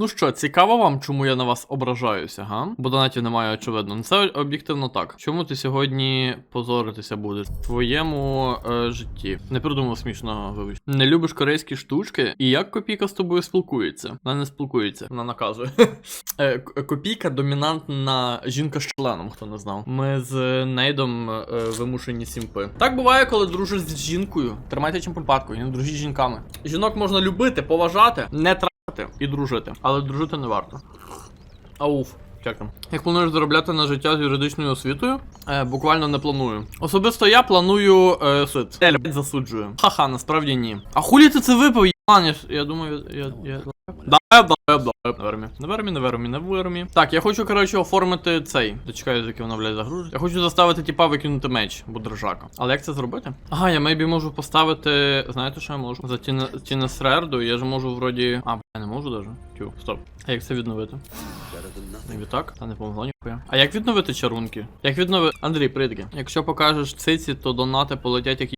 Ну що, цікаво вам, чому я на вас ображаюся, га? Бо донатів немає, очевидно. Ну, Це об'єктивно так. Чому ти сьогодні позоритися будеш в твоєму е, житті? Не придумав смішного, вибач. Не любиш корейські штучки, і як копійка з тобою спілкується? Вона не спілкується, вона наказує. Е, Копійка домінантна жінка з членом, хто не знав. Ми з Нейдом е, вимушені сімпи. Так буває, коли дружиш з жінкою. Тримайте чим помпатку, і не дружіть з жінками. Жінок можна любити, поважати, не трахати і дружити. Але дружити не варто. Ауф. Чекам. Як плануєш заробляти на життя з юридичною освітою? Е, буквально не планую. Особисто я планую е, сит. Блядь, засуджую. Ха-ха, насправді ні. А хулі ти це випив, Єбаніш? Я думаю, я. я... Да, да, да, да, на вермі. На вермі, на вермі, на вермі. Так, я хочу, коротше, оформити цей. Дочекаю, доки воно, блядь, загружить. Я хочу заставити типа викинути меч, бо держака. Але як це зробити? Ага, я мейбі можу поставити. Знаєте, що я можу? За Тіне Тінесрерду, я ж можу вроді. А, бля, не можу даже. Тю, стоп. А як це відновити? Maybe так? Та не помогло ніхуя. А як відновити чарунки? Як відновити. Андрій, прийди. Якщо покажеш циці, то донати полетять як.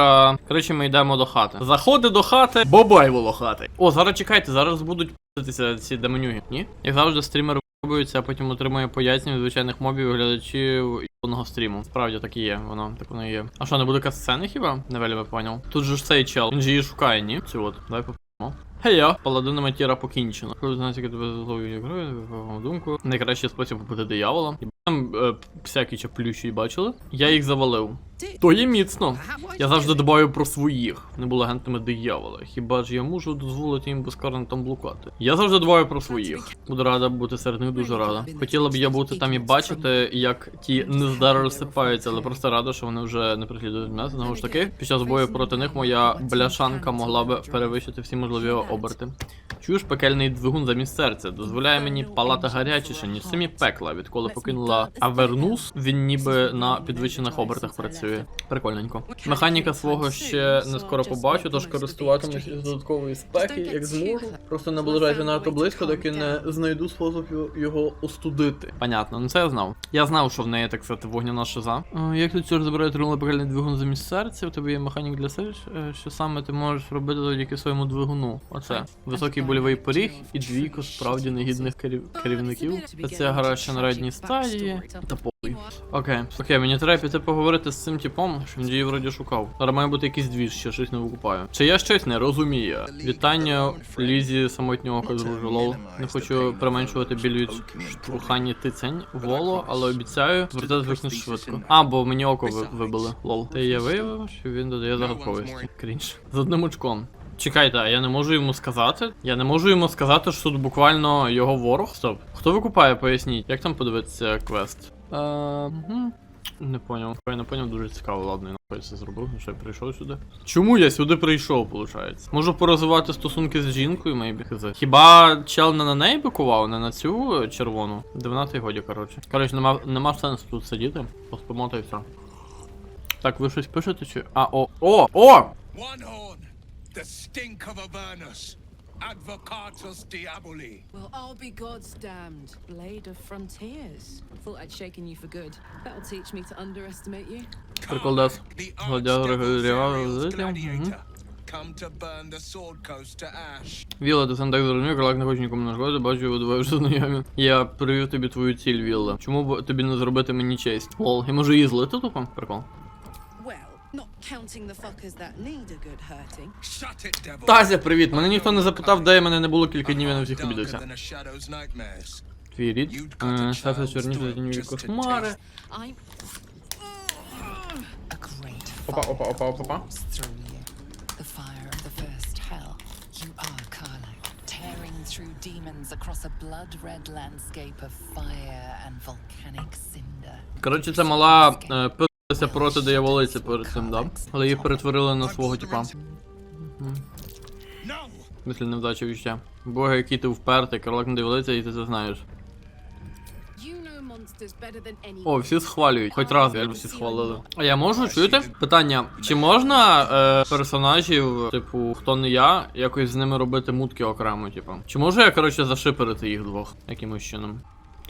зараз. Коротше, ми йдемо до хати. Заходи до хати, бабай хати. О, зараз чекайте, зараз будуть п***тися ці демонюги. Ні? Як завжди, стрімер вибується, а потім отримує пояснення від звичайних мобів і глядачів одного стріму. Справді так і є, воно так воно і є. А що, не буде касцени хіба? Не вельми поняв. Тут же ж цей чел. Він же її шукає, ні? Цю от. Давай попробуємо. Хей-я, паладина матіра покінчено. Коли знаєте, як тебе зловлює грою, думку. Найкращий спосіб побити диявола. І там е, всякі чаплющі бачили. Я їх завалив. То є міцно. Я завжди дбаю про своїх, не були агентами диявола. Хіба ж я можу дозволити їм безкарно там блукати? Я завжди дбаю про своїх. Буду рада бути серед них дуже рада. Хотіла б я бути там і бачити, як ті нездари розсипаються, але просто рада, що вони вже не преслідують мене. Знову ж таки, під час бою проти них моя бляшанка могла би перевищити всі можливі оберти. Чуєш пекельний двигун замість серця, дозволяє мені палати гарячіше, ніж самі пекла. Відколи покинула Авернус, він ніби на підвищених обертах працює. Прикольненько. Механіка свого ще не скоро побачу, тож користуватимусь із додаткової спеки, як зможу. Просто наближайся надто близько, доки не знайду спосіб його- остудити. Понятно, ну це я знав. Я знав, що в неї так сказати вогняна шиза. Е, Як тут чорт забирає тримали пекельний двигун замість серця, у тебе є механік для серця, е, що саме ти можеш робити завдяки своєму двигуну. Оце. Високий больовий поріг і двійко справді негідних керів... керівників. Та це гра ще на ранній стадії. Та похуй. Окей, окей, мені треба піти поговорити з цим типом, що він вроді шукав. Зараз має бути якийсь двіж, ще щось не викупаю. Чи я щось не розумію? Вітання Лізі самотнього дружу, лол. Не хочу применшувати біль від штурхання тицень воло, але обіцяю, звертати звикнеш швидко. А, бо мені око вибили, лол. Та я виявив, що він додає загадковості. Крінж. З одним очком. Чекайте, а я не можу йому сказати? Я не можу йому сказати, що тут буквально його ворог. Стоп. Хто викупає, поясніть, як там подивитися квест? Е, угу. Не поняв. Я не поняв, дуже цікаво, ладно, я нахуй це зробив, ну що я прийшов сюди. Чому я сюди прийшов, виходить? Можу порозвивати стосунки з жінкою, мейбі хз. Хіба чел не на неї бикував, не на цю е, червону? 12 годі, коротше. Коротше, нема, нема сенсу тут сидіти. Поспимо та й все. Так, ви щось пишете чи. А, о. О! О! One horn, the stink of Avernus, Advocatus Diaboli. Well, I'll be God's damned. Blade of Frontiers. Thought I'd shaken you for good. That'll teach me to underestimate you. Прикол дес. The Гладіатор archdevil's Гладіатор heroes gladiator, come to burn the sword coast to ash. Вілла, ти сам так зрозумів, Калак не хоче нікому нашкодити, бачу, його двоє вже знайомі. Я привів тобі твою ціль, Вілла. Чому б тобі не зробити мені честь? Лол, я можу її злити тупо? Прикол. Тася, привіт! Мене ніхто не запитав, де мене не було кілька днів, я на всіх обідався. Твій рід. Е, Стати чорніше за тіньові кошмари. Опа, опа, опа, опа, опа. through demons across a blood-red landscape of fire and volcanic cinder. Коротше, це мала е, пилася проти дияволиці перед цим, да? Але її перетворили на свого типа. No! смислі невдача віща. Боги, який ти впертий, кролик не дивиться, і ти це знаєш. О, всі схвалюють. Хоч раз я всі схвалили. А я можу чуєте? Питання: чи можна е, персонажів, типу, хто не я, якось з ними робити мутки окремо, типу? Чи можу я, коротше, зашиперити їх двох якимось чином?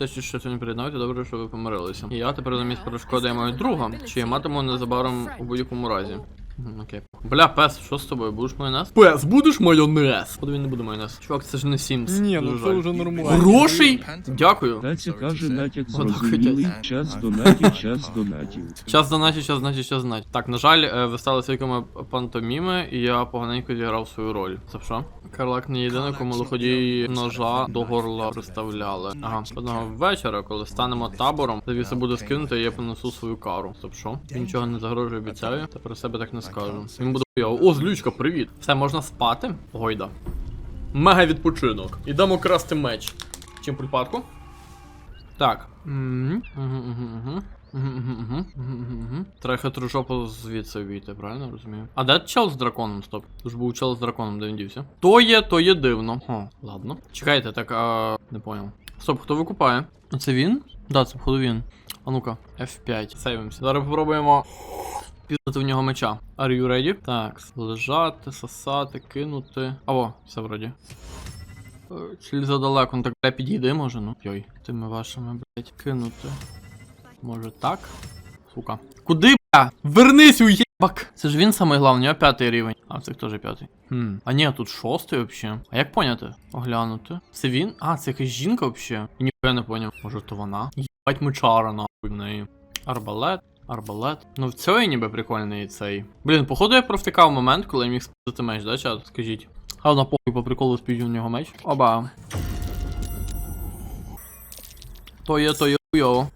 Те, що це сьогодні приєднаються, добре, що ви помирилися. І я тепер замість перешкоди маю друга, чи я матиму незабаром у будь-якому разі. Окей. Бля, пес, що з тобою? Будеш майонез? Пес, будеш майонез? Куди він не буде майонез? Чувак, це ж не Сімс. Ні, ну це вже нормально. Грошей? Дякую. Таця каже натяк зрозумілий, час донатів, час донатів. Час донатів, час значить, час знать. Так, на жаль, е, ви стали свідками пантоміми, і я поганенько зіграв свою роль. Це що? Карлак не єдиний, кому лиходії ножа до горла приставляли. Ага, одного вечора, коли станемо табором, завіса буде скинути, і я понесу свою кару. Стоп, що? Він нічого не загрожує, обіцяю, та про себе так не скажу. Він буде. О, злючка, привіт. Все, можна спати? Гойда. Мега відпочинок. Ідемо красти меч. Чим припадку? Так. Треба хитру звідси війти, правильно розумію? А де чел з драконом? Стоп. Тут ж був чел з драконом, де він дівся. То є, то є дивно. О, ладно. Чекайте, так, а... не поняв. Стоп, хто викупає? Це він? Да, це походу він. А ну-ка, F5. Сейвимося. Зараз попробуємо піздати в нього меча. Are you ready? Так, лежати, сосати, кинути. Або, все вроді. Чи задалеко, ну так бля, підійди, може, ну. Йой, тими вашими, блять, кинути. Може так? Сука. Куди, бля? Вернись, уєбак! Це ж він самий главний, нього п'ятий рівень. А, це теж п'ятий. Хм. А ні, тут шостий вообще. А як поняти? Оглянути. Це він? А, це якась жінка вообще. І ніхуя не поняв. Може то вона? Єбать мечара нахуй в неї. Арбалет. Арбалет. Ну в цьої ніби прикольний цей. Блін, походу я провтикав момент, коли я міг спити меч, да, чат? Скажіть. А на похуй по приколу спів у нього меч. Оба. То є, то є хуйово.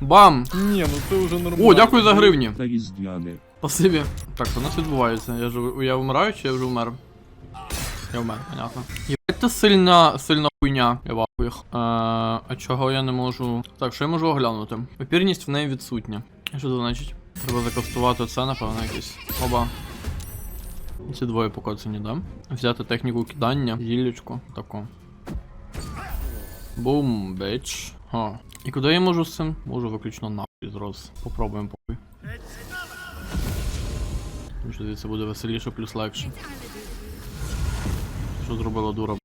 Бам! Ні, ну це вже нормально. О, дякую за гривні. Та. Спасибі. Так, у нас відбувається? Я ж я вмираю чи я вже вмер? Я вмер, понятно. Єбать це сильна, сильна хуйня. Я вахую їх. Е, а чого я не можу. Так, що я можу оглянути? Опірність в неї відсутня. Що це значить? Треба закастувати це, напевно, якесь. Оба. Ці двоє покоцані, да? Взяти техніку кидання, зіллячку, таку. Бум, бич. О. І куди я можу з цим? Можу виключно нахуй зрос. Попробуємо похуй. Тому що звідси буде веселіше плюс легше. Що зробила дура?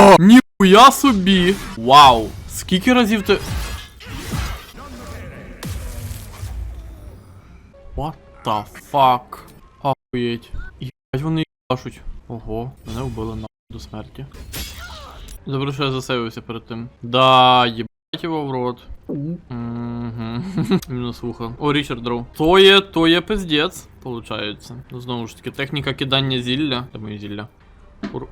О! Ніхуя собі! Вау! Скільки разів ти. What the fuck? Охуєть. Єбать вони їбашуть. Ого, мене вбили нахуй до смерті. Добре, що я засейвився перед тим. Да, єбать його в рот. Угу. Мінус вухо. О, Річард дров. То є, то є пиздец, получається. Ну, знову ж таки, техніка кидання зілля. Де мої зілля? Ур...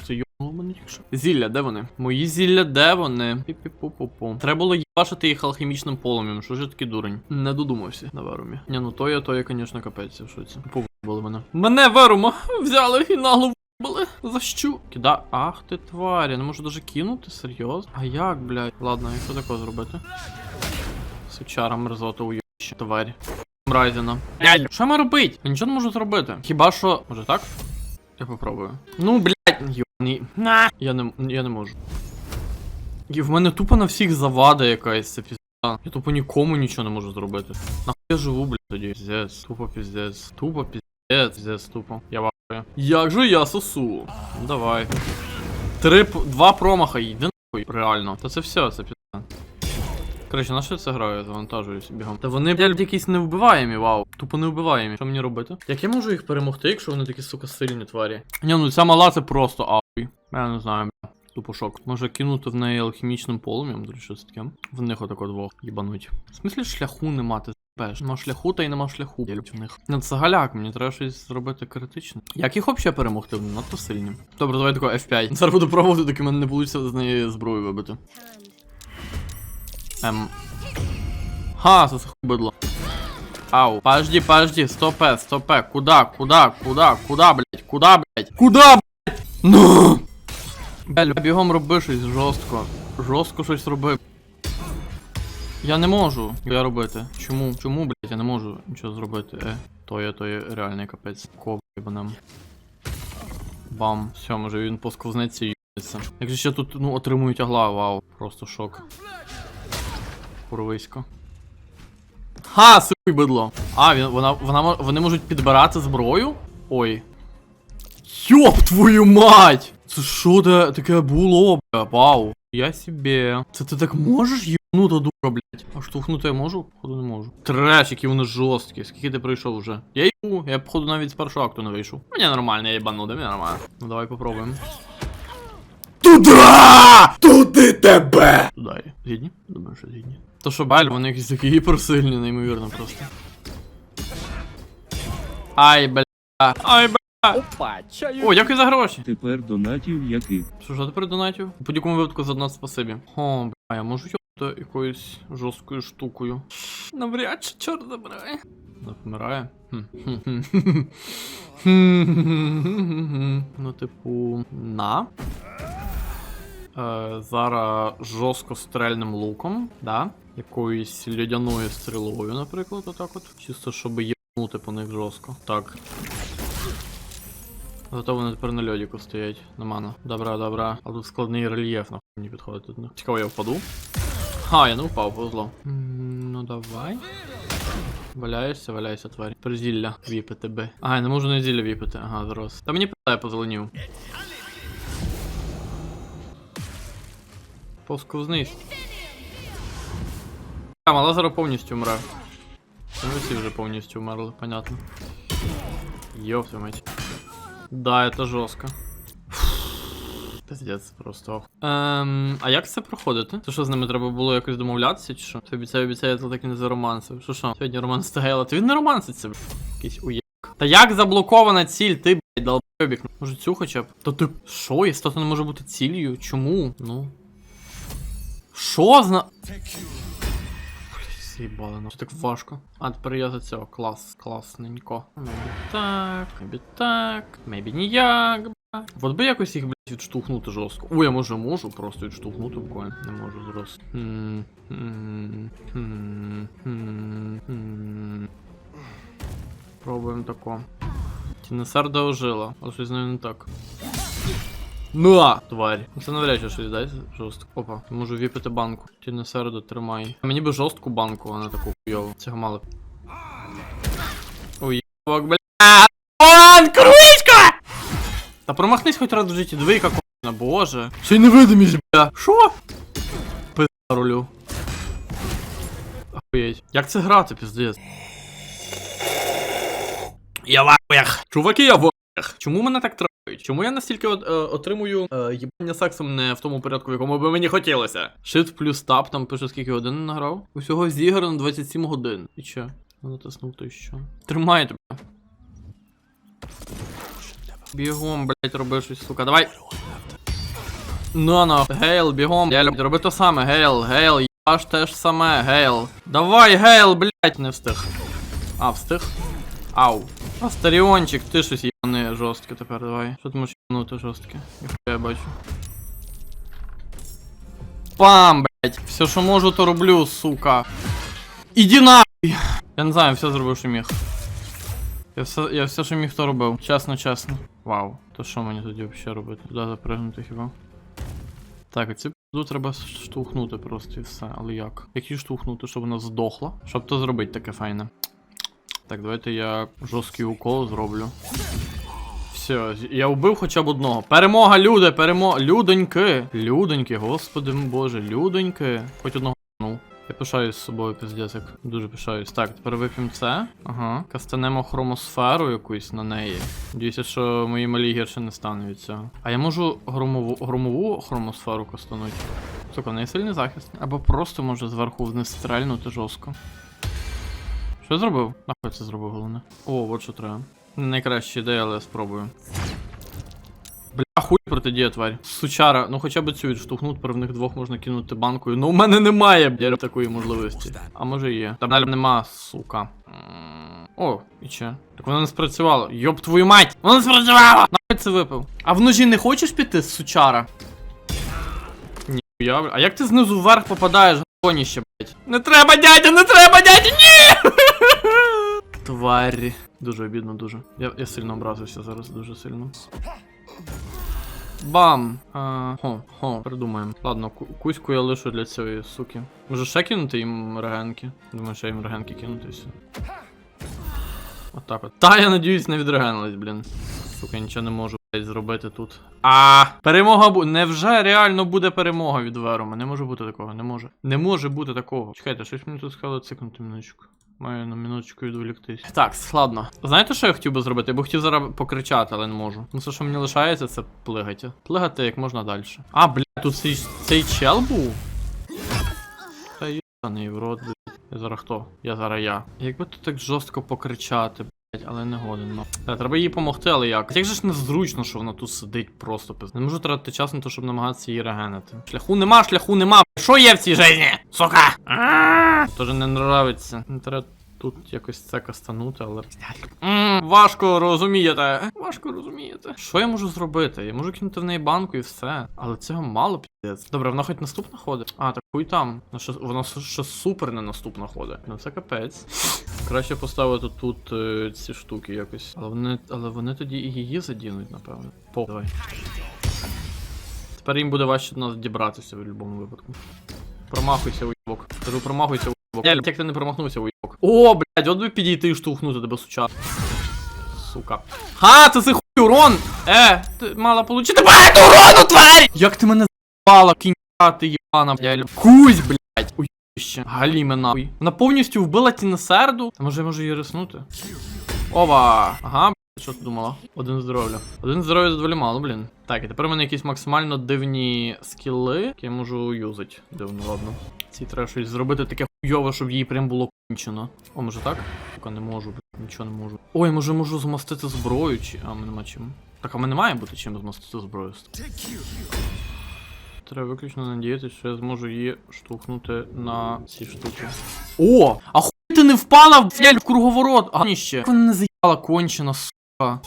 Що це йобнуло мене тільки? Зілля, де вони? Мої зілля, де вони? Пі-пі-пу-пу-пу. Треба було їбашити їх алхімічним полум'ям. Що ж я такий дурень? Не додумався на верумі. Ні, ну то є, то є, звісно, капець, що це. Повибили мене. Мене верума взяли і нагло були. За що? Кида. Ах ти тварь, я не можу даже кинути, серйозно? А як, блядь? Ладно, якщо такого зробити. Сучара мерзота уйобище, тварь. Мразіна. Що я маю робити? Я нічого не можу зробити. Хіба що. Може так? Я попробую. Ну, блядь, На. Я не, я не можу. І в мене тупо на всіх завада якась це пізда. Я тупо нікому нічого не можу зробити. Нахуй я живу, блядь, тоді. Піздець, тупо піздець. Тупо піздець, піздець, тупо. Я вахую. Як же я сосу? Давай. Три, два промаха, йди нахуй, реально. Та це все, це пізда. Коротше, на що це граю? Завантажуюсь бігом. Та вони, блядь, якісь невбиваємі, вау. Тупо невбиваємі. Що мені робити? Як я можу їх перемогти, якщо вони такі, сука, сильні тварі? Ні, ну ця мала це просто ахуй. Я не знаю, бля. Тупо шок. Може кинути в неї алхімічним полум'ям, до речі, таке. В них отако двох їбануть. В смислі шляху нема, ти Пеш, нема шляху та й нема шляху. Я люблю в них. Ну це галяк, мені треба щось зробити критичне. Як їх взагалі перемогти? Вони надто сильні. Добре, давай тако F5. Зараз буду пробувати, доки мене не вийде з неї зброю вибити. Ем. Ха, хуй бидло. Ау, подожди, подожди, стопе, стопе, куда, куда, куда, куда, блять, куда, блять, куда, блять? Ну! Блядь, бігом роби щось жорстко. Жорстко щось роби. Я не можу я робити. Чому? Чому, блядь, я не можу нічого зробити? Е, то є, то є реальний капець. Нам. Бам. Все, може він посковзнеться і юбнеться. Як же ще тут ну, отримують агла, вау. Просто шок. Курвисько. Ха, сикуй бидло. А, він, вона, вона, вони можуть підбирати зброю? Ой. Йоп твою мать! Це що де таке було, бля? Вау. Я себе. Це ти так можеш єбнута дура, блядь? А штовхнути я можу? Походу не можу. Треш, які вони жорсткі. Скільки ти пройшов вже? Я їбу, я походу навіть з першого акту не вийшов. Мені нормально, я їбану, да мені нормально. Ну давай попробуємо. Туда! Туди тебе! Туда. Згідні? Думаю, що згідні. То що баль, вони якісь такі гіперсильні, неймовірно просто. Ай, бля. Ай, бля. Опа, чаю. О, дякую за гроші. Тепер донатів яких? Що ж, а тепер донатів? В будь-якому випадку за донат спасибі. О, бля, я можу йобати якоюсь жорсткою штукою. Навряд чи чорт забирає. Помирає? Ну, типу, на. Е, зараз жорстко стрельним луком, да? Якоюсь льодяною стрілою, наприклад, отак от. Чисто, щоб єбнути по них жорстко. Так. Зато вони тепер на льодіку стоять. На мана. Добра, добра. А тут складний рельєф, нахуй мені підходить тут. ну. Цікаво, я впаду. Ха, я не впав, повезло. Ну давай. Валяєшся, валяйся, тварь. Призілля віпити би. Ага, я не можу на зілля віпити. Ага, зараз. Та мені питає позеленів. Посковзнись. А, мала повністю вмре. Та Ми всі вже повністю вмерли, понятно. Ёб мать. Да, это жорстко. Пиздец, просто. Ем, а як це проходити? Це що з ними треба було якось домовлятися, чи що? Ти обіцяє, обіцяє, то так і не заромансив. Що що? Сьогодні роман Стагейла. Ти він не романситься, б**. Якийсь уєк. Та як заблокована ціль, ти, блядь, долбойобік. Може цю хоча б? То ти. Що? Істота не може бути ціллю? Чому? Ну. Що зна. З'їбали, ну. Це так важко. А тепер я за цього. Клас, класненько. Мебі так, мебі так, мебі ніяк. От би якось їх, блядь, відштовхнути жорстко. Ой, я може можу просто відштовхнути буквально. Не можу зараз. Пробуємо тако. Тінесарда ожила, але щось нею не так. Ну а! Тварь. Це навряд чи щось дасть жорстко. Опа, можу віпити банку. Ти на середу тримай. Мені би жорстку банку, а не таку хуйову. Цього мало. Ой, єбок, бля. Кружка! Та промахнись хоч раз в житті, диви, яка кона, боже. Ще й невидимість, бля. Шо? Пизда рулю. Охуєть. Як це грати, піздець? Я в ахуях. Чуваки, я в ахуях. Чому мене так трапають? Чому я настільки от, е, отримую е, їбання сексом не в тому порядку, в якому би мені хотілося? Shift плюс тап, там пише скільки годин награв. Усього зіграно 27 годин. І що? Натиснув то що. Тримай тебе. Бігом, блять, роби щось, сука. Давай. Ну на, Гейл, бігом. Я люблю. Роби то саме, Гейл, Гейл, аж те ж саме, Гейл. Давай, Гейл, блять, не встиг. А, встиг? Ау. Астаріончик, ти щось їбане жорстке тепер, давай. Що ти можеш їбанути жорстке? Я бачу. Пам, блять. Все, що можу, то роблю, сука. Іди нахуй! Я не знаю, все зробив, що міг. Я все, я все, що міг, то робив. Чесно, чесно. Вау. То що мені тоді взагалі робити? Туди запригнути хіба? Так, оці пизду треба штовхнути просто і все. Але як? Як її штовхнути, щоб вона здохла? Щоб то зробити таке файне. Так, давайте я жорсткий укол зроблю. Все, я вбив хоча б одного. Перемога, люди, перемога. Людоньки. Людоньки, господи боже, людоньки. Хоч одного. Я пишаюсь з собою, пиздець, як дуже пишаюсь. Так, тепер вип'ємо це. Ага. Кастанемо хромосферу якусь на неї. Надіюся, що мої малі гірше не цього. А я можу громову, громову хромосферу кастануть. Сука, в неї сильний захист. Або просто може зверху вниз стрельнути жорстко. Що зробив? Нахуй це зробив головне. О, от що треба. Не найкраща ідея, але я спробую. Бля, хуй протидія, тварь. Сучара, ну хоча б цю відштовхнуть, тепер в них двох можна кинути банкою. Ну у мене немає, бля, такої можливості. А може є. Там далі нема, сука. О, і че? Так воно не спрацювало. Йоп твою мать! Воно не спрацювало! Нахуй це випив. А в ножі не хочеш піти, сучара? Ні, я. А як ти знизу вверх попадаєш? Коніще, блядь. Не треба, дядя, не треба, дядя, ні! Тварі. Дуже обідно, дуже. Я, я сильно образився зараз, дуже сильно. Бам! А, хо, хо, придумаємо. Ладно, кузьку я лишу для цієї суки. Може ще кинути їм регенки? Думаю, що їм регенки кинути і все. Отак от. Та я надіюсь, не відрегенились, блін. Сука, я нічого не можу зробити тут. А, перемога буде. Невже реально буде перемога від Верума? Не може бути такого, не може. Не може бути такого. Чекайте, щось мені тут сказали цикнути минуточку. Маю на минуточку відволіктись. Так, ладно. Знаєте, що я хотів би зробити? Я б хотів зараз покричати, але не можу. Ну все, що мені лишається, це плигати. Плигати як можна далі. А, блядь, тут цей, цей чел був? Та єбаний в рот, блядь. Я зараз хто? Я зараз я. Якби тут так жорстко покричати, але не годен, ну. Та, треба їй допомогти, але як? Як же ж незручно, що вона тут сидить просто пиз. Не можу тратити час на те, щоб намагатися її регенити. Шляху нема, шляху нема. Що є в цій житті? Сука! Тоже не нравиться. Не треба тут якось це кастанути, але. Важко розумієте. Важко розумієте. Що я можу зробити? Я можу кинути в неї банку і все. Але цього мало піздець. Добре, вона хоч наступна ходить. А, так хуй там. Вона ще, супер не наступна ходить. Ну це капець. Краще поставити тут е, ці штуки якось. Але вони, але вони тоді і її задінуть, напевно. По, давай. Тепер їм буде важче до нас дібратися в будь-якому випадку. Промахуйся, уйбок. Кажу, промахуйся. Я як ти не промахнувся, уйбок. О, блядь, от би підійти і штовхнути тебе суча. Сука. Ха, це це хуй урон! Е, ти мала получити багато урону, тварь! Як ти мене з***ала, кінька, ти єбана, блядь. Кузь, блядь. Уйбище. Галіме нахуй. Вона повністю вбила тінесерду. Та може я можу її риснути? Ова. Ага, блядь, що ти думала? Один здоров'я. Один здоров'я доволі мало, блін. Так, і тепер у мене якісь максимально дивні скіли, які я можу юзати. Дивно, ладно. Ці треба щось зробити таке хуйове, щоб їй прям було кончено. О, може так? Поки не можу, блін, нічого не можу. Ой, може можу змастити зброю, чи. А, ми нема чим. Так, а ми не має бути чим змастити зброю. Треба виключно надіятися, що я зможу її штовхнути на ці штуки. О! А хуй ти не впала блядь, в круговорот! А ніще. Вона не заїбала кончена, сука.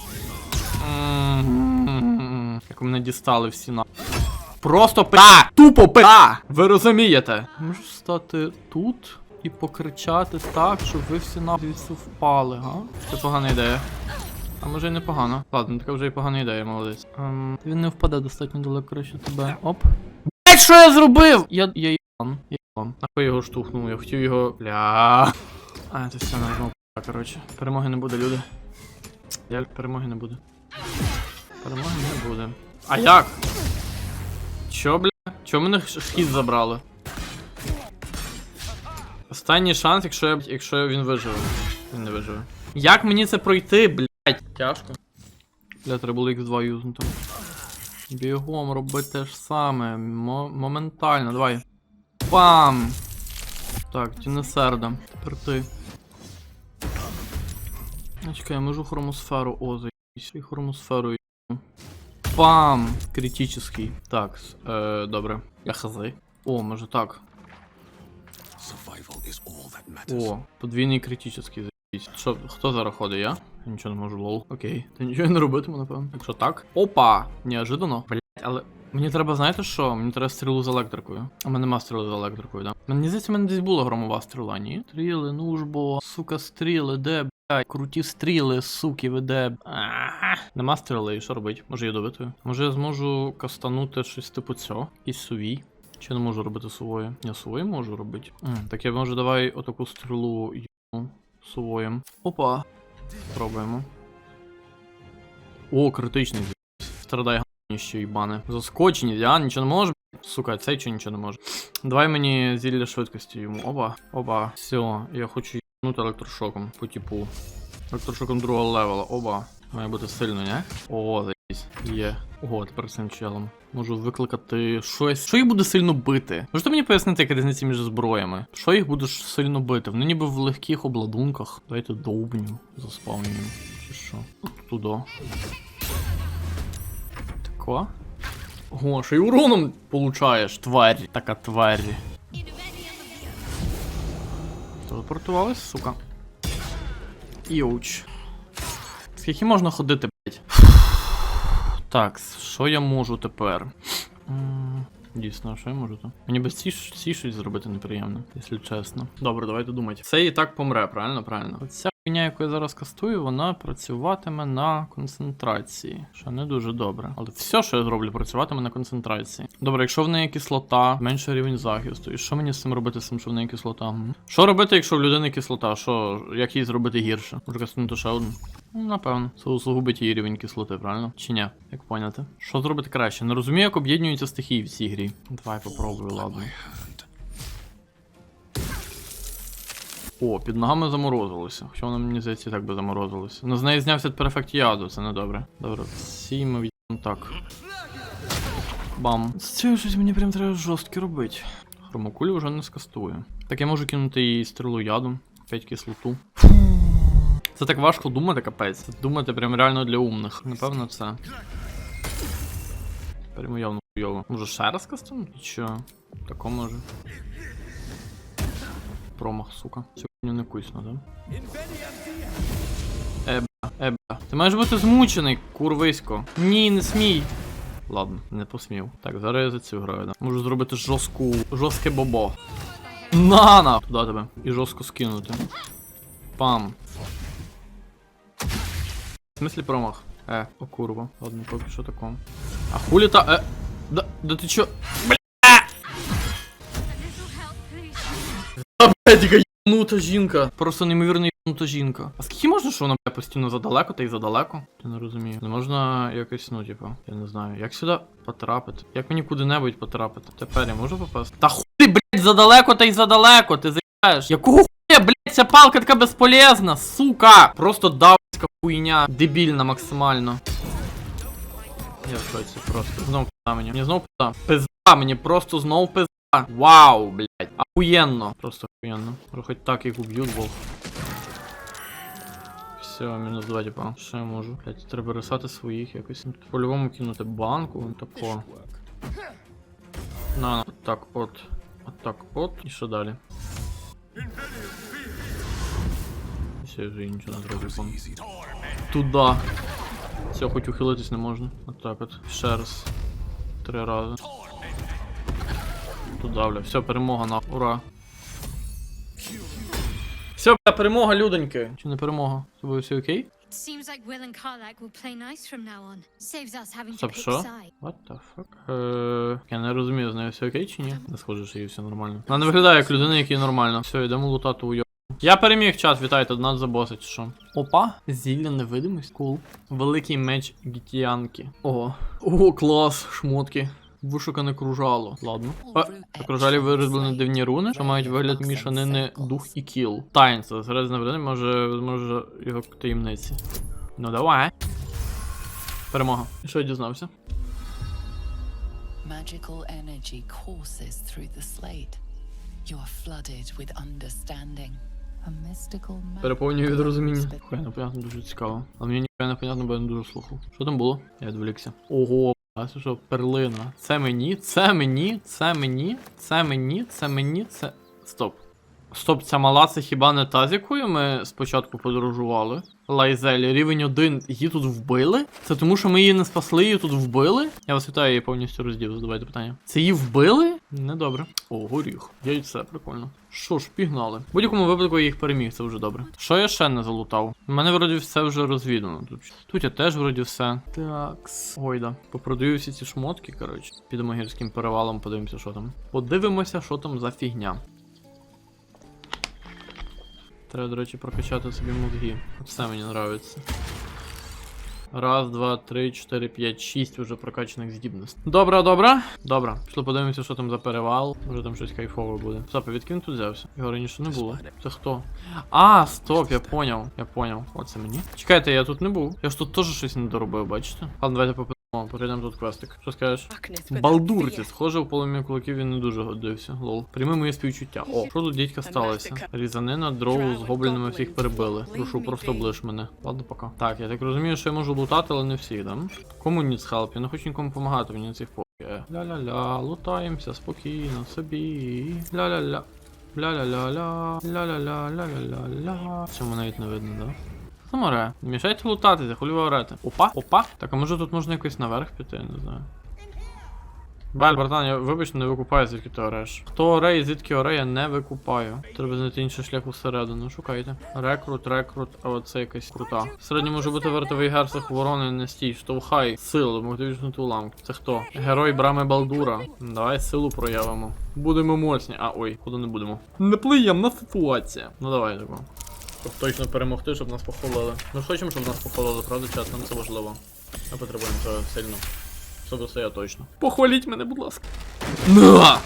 Як мене дістали всі на. Просто пи***а! Тупо пи***а! Ви розумієте? Можу стати тут і покричати так, щоб ви всі звідси впали, га? Це погана ідея. А може і непогано. Ладно, така вже і погана ідея, молодець. Ем, він не впаде достатньо далеко краще тебе. Оп. Блять, що я зробив? Я. я їбан. Я їбан. Нахуй його штовхнув, я хотів його. Бля. А, це все нажмав. Коротше, перемоги не буде, люди. Я перемоги не буде. Перемоги не буде. А як? Чо, бля? Чо мене хід забрали? Останній шанс, якщо я, якщо він виживе. Він не виживе. Як мені це пройти, блядь? Тяжко. Бля, треба було X2 юзнути. Бігом роби те ж саме. Мо- моментально, давай. Пам! Так, Тінесерда. Тепер ти. Чекай, я можу хромосферу. О, заїсь. І хромосферу їбу. Пам! Критический. Так, е, добре. Я хази. О, може так. О, подвійний критический. Що, хто зараз ходить, я? Я нічого не можу, лол. Окей. Та нічого не робитиму, напевно. Якщо так. Опа! Неожиданно. Блять, але. Мені треба, знаєте що? Мені треба стрілу з електрикою. А мене нема стріли з електрикою, да? Мені здається, в мене десь була громова стріла, ні? Стріли, ну ж бо. Сука, стріли, де? Круті стріли, суки, ви де. А, Нема стріли, і що робить? Може ядовитою? Може я зможу кастанути щось типу цього? Якийсь сувій? Чи не можу робити сувою? Я сувою можу робити. Так я може давай отаку стрілу ю сувоєм. Опа. Пробуємо. О, критичний. Страдай ганіще їбане. Заскочені, я нічого не можу. Сука, цей що нічого не може. Давай мені зілля швидкості йому. Опа, опа. Все, я хочу їбнути електрошоком по типу. Електрошоком другого левела. Оба. Має бути сильно, не? О, заїсь. Є. Ого, тепер цим челом. Можу викликати щось. Що їх буде сильно бити? Можете мені пояснити, яка різниця між зброями? Що їх будеш сильно бити? Вони ніби в легких обладунках. Давайте довбню заспавнюємо. Чи що? Туди. Тако. О, ще й уроном получаєш, тварь. Така тварь. Телепортувалась, сука. Йоуч. Скільки можна ходити, блять? Так, що я можу тепер? Дійсно, що я можу то? Мені без ці, ці щось зробити неприємно, якщо чесно. Добре, давайте думати. Це і так помре, правильно? Правильно. Оця хуйня, яку я зараз кастую, вона працюватиме на концентрації. Що не дуже добре. Але все, що я зроблю, працюватиме на концентрації. Добре, якщо в неї кислота, менший рівень захисту. І що мені з цим робити, з цим, що в неї кислота? Що робити, якщо в людини кислота? Що, як їй зробити гірше? Може кастунути ще одну? Ну, напевно. Це усугубить її рівень кислоти, правильно? Чи ні? Як поняти? Що зробити краще? Не розумію, як об'єднуються стихії в цій грі. Давай попробую, ладно. О, під ногами заморозилося. Хоча воно мені здається, так би заморозилося. Ну, з неї знявся перфект яду, це не добре. Добре, всі ми відійдемо так. Бам. З цього щось мені прям треба жорстко робити. Хромокулю вже не скастую. Так я можу кинути їй стрілу яду, 5 кислоту. Це так важко думати, капець. Це Думати прям реально для умних. Напевно, це. Прямо явно хуйово. Може ще раз кастом? Чо? Тако може. Промах, сука. Не кусно, да? Еба, еба. Ти маєш бути змучений, курвисько. Ні, не смій. Ладно, не посмів. Так, зараз я за цю граю, да. Можу зробити жорстку, жорстке бобо. Нана! Туди тебе. І жорстко скинути. Пам. В смислі промах? Е, о курва. Ладно, поки що такому. А хулі та. Е. Да, да ти чо? Бля! А, блядь, яка єбнута жінка. Просто неймовірно єбнута жінка. А скільки можна, що вона бля, постійно задалеко та й задалеко? Я не розумію. Не можна якось, ну, типу, я не знаю. Як сюди потрапити? Як мені куди-небудь потрапити? Тепер я можу попасти? Та хуй, блядь, задалеко та й задалеко, ти заїбаєш. Якого хуя, блядь, ця палка така безполезна, сука! Просто давська хуйня, дебільна максимально. Я в шоці просто. Знов пизда мені. Мені знов пизда. Пизда, мені просто знов пизда. Вау, блядь. Ахуєнно. Просто. Може, Хоч так їх уб'ють, бог. Все, мінус 2, типа. Що я можу? Блять, треба рисати своїх якось. Ну, По-любому кинути банку, тако. На, от так от. От так от. І що далі? Все, вже нічого не пан. Туда. Все, хоч ухилитись не можна. От так от. Ще раз. Три рази. Туда, бля. Все, перемога на. Ура. Все, бля, перемога, людоньки. Чи не перемога? Це буде все окей? Seems like Will and Karlak will play nice from now on. Saves us having to Стоп, pick що? What the fuck? Е, я не розумію, з нею все окей чи ні? Не схоже, що їй все нормально. Вона не виглядає як людина, якій нормально. Все, йдемо лутати у Я переміг чат, вітайте, нас забосить, чи що. Опа, зілля невидимість, кул. Великий меч гітіянки. Ого. О, клас, шмотки. Вишукане кружало. Ладно. А, кружалі вироблені дивні руни, що мають вигляд мішанини дух і кіл. Таїнство, середина людини може, може його таємниці. Ну давай. Перемога. І Що я дізнався? Magical energy courses through the slate. You are flooded with understanding. Переповнюю від розуміння. Спе- непонятно, дуже цікаво. А мені непонятно, бо я не дуже слухав. Що там було? Я відволікся. Ого, це що, перлина. Це мені, це мені, це мені, це мені, це мені, це. Стоп. Стоп, ця мала це хіба не та, з якою ми спочатку подорожували? Лайзелі, рівень 1, її тут вбили? Це тому, що ми її не спасли, її тут вбили? Я вас вітаю, я повністю роздів, задавайте питання. Це її вбили? Недобре. О, горіх. Яйце, прикольно. Що ж, пігнали. В будь-якому випадку я їх переміг, це вже добре. Що я ще не залутав? У мене вроді все вже розвідано. Тут, тут я теж вроді все. Такс. Ой, да. Попродаю всі ці шмотки, коротше. Підемо гірським перевалом, подивимося, що там. Подивимося, що там за фігня. Треба, до речі, прокачати собі мозги. Це мені подобається. Раз, два, три, чотири, п'ять, шість вже прокачаних здібностей. Добре, добре. Добре. Пішли подивимося, що там за перевал. Може там щось кайфове буде. А від ким тут взявся? Його раніше не було. Це хто? А, стоп, я поняв. Я поняв. Оце мені. Чекайте, я тут не був. Я ж тут теж щось не доробив, бачите? Ладно, давайте попитаємо. Пройдемо тут квестик. Що скажеш? Балдурці, схоже, в полум'я кулаків він не дуже годився. Лол. Прийми моє співчуття. О, що тут дідька сталося? Різанина, дроу з гоблінами всіх перебили. Прошу, просто облиш мене. Ладно, пока. Так, я так розумію, що я можу лутати, але не всіх, да? Кому ніц хелп? Я не хочу нікому допомагати, мені на цих поки. Ля-ля-ля, лутаємося спокійно собі. Ля-ля-ля. Ля-ля-ля-ля. Ля-ля-ля-ля-ля-ля. Цьому навіть не видно, да? Саморе, не мішайте лутатися, хулі ви. Опа, опа. Так, а може тут можна якось наверх піти, не знаю. Баль, братан, я вибач, не викупаю, звідки ти ореш. Хто оре і звідки оре, я не викупаю. Треба знайти інший шлях усередину. Шукайте. Рекрут, рекрут, а оце якась крута. Середньо може бути вартовий герцог ворони, не стій, штовхай, силу, мотивічнути уламки. Це хто? Герой брами Балдура. Давай силу проявимо. Будемо моцні. А, ой, куди не будемо. Неприємна ситуація. Ну давай тако. Щоб точно перемогти, щоб нас похвалили. Ми ж хочемо, щоб нас похвалили, правда, чат, нам це важливо. Ми потребуємо цього сильно. Особисто я точно. Похваліть мене, будь ласка. На!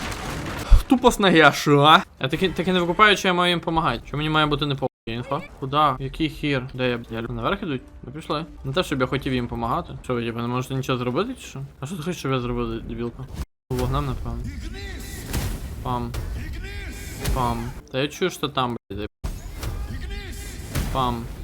Тупо снаги, а? Я таки, таки не викупаю, чи я маю їм допомагати. Що мені має бути не по інфа? Куда? Який хір? Де я? Я наверх ідуть? Ну пішли. Не те, щоб я хотів їм допомагати. Що ви типу, не можете нічого зробити, чи що? А що ти хочеш, щоб я зробив, дебілка? Вогнем, напевно. Пам. Пам. Та я чую, що там, блядь. Пам.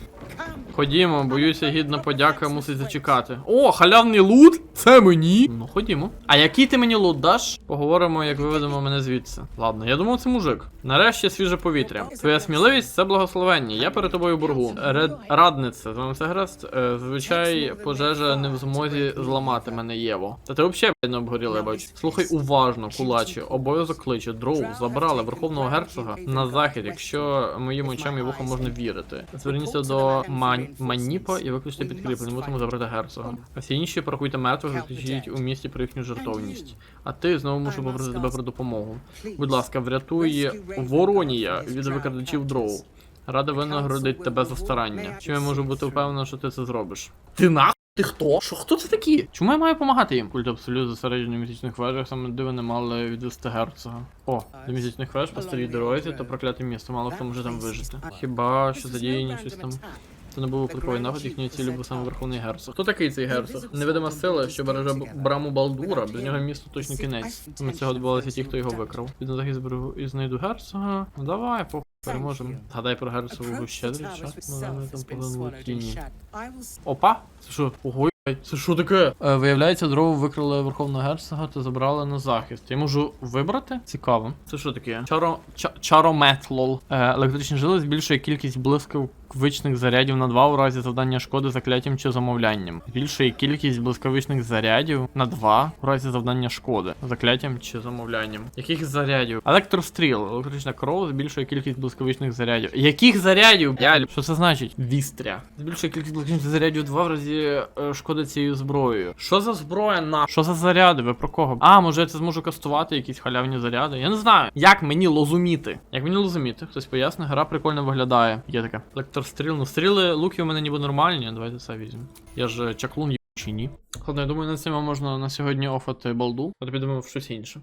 Ходімо, боюся, гідна подяка мусить зачекати. О, халявний лут? Це мені. Ну ходімо. А який ти мені лут даш? Поговоримо, як виведемо мене звідси. Ладно, я думав, це мужик. Нарешті свіже повітря. Твоя сміливість це благословення. Я перед тобою боргу. Ред... Радниця, з вами все гаразд? Е, Зазвичай пожежа не в змозі зламати мене Єво. Та ти взагалі не обгоріла, я бачу. Слухай уважно, кулачі. Обов'язок кличе. Дроу забрали верховного герцога на захід, якщо моїм очам і вухам можна вірити. Зверніться до Ман... Маніпа і викличте підкріплення, мусимо забрати герцога. А всі інші порахуйте мертвих, закричіть у місті про їхню жертовність. А ти знову мушу попросити тебе про допомогу. Будь ласка, врятуй Воронія від викрадачів дроу. Рада винагородить тебе за старання. Чим я можу бути впевнена, що ти це зробиш? Ти нахуй? Ти хто? Що хто це такі? Чому я маю допомагати їм? Культ абсолют зосереджений в місячних вежах, саме де вони мали відвести герцога. О, до місячних веж по старій дорозі та прокляте місто, мало хто може там вижити. Хіба що задіяні щось там. Це не був випадковий напад, їхньої цілі був саме верховний герцог. Хто такий цей герцог? Невидима сила, що береже браму Балдура, без нього місто точно кінець. Ми цього добувалися ті, хто його викрав. Під на захист берегу і знайду герцога. Ну давай, похуй, переможемо. Згадай про герцогу час, ми там повернули тіні. Опа! Це що? Ого, це що таке? Е, виявляється, дрову викрали верховного герцога та забрали на захист. Я можу вибрати? Цікаво. Це що таке? Чаро... Ча... Чарометлол. Е, електричні жили збільшує кількість блискавичних зарядів на 2 у разі завдання шкоди закляттям чи замовлянням. Збільшує кількість блискавичних зарядів на 2 у разі завдання шкоди. Закляттям чи замовлянням. Яких зарядів? Електростріл. Електрична кров збільшує кількість блискавичних зарядів. Яких зарядів? Я... Що це значить? Вістря. Збільшує кількість блискавичних зарядів 2 в разі е, шкоди цією зброєю. Що за зброя на? Що за заряди? Ви про кого? А, може я це зможу кастувати якісь халявні заряди? Я не знаю. Як мені лозуміти? Як мені лозуміти? Хтось пояснить, гра прикольно виглядає. Є таке. Електростріл. Ну, стріли, луки у мене ніби нормальні. Давайте це візьмемо. Я ж чаклун чаклун чи ні. Ладно, я думаю, на цьому можна на сьогодні офати балду, а то підемо в щось інше.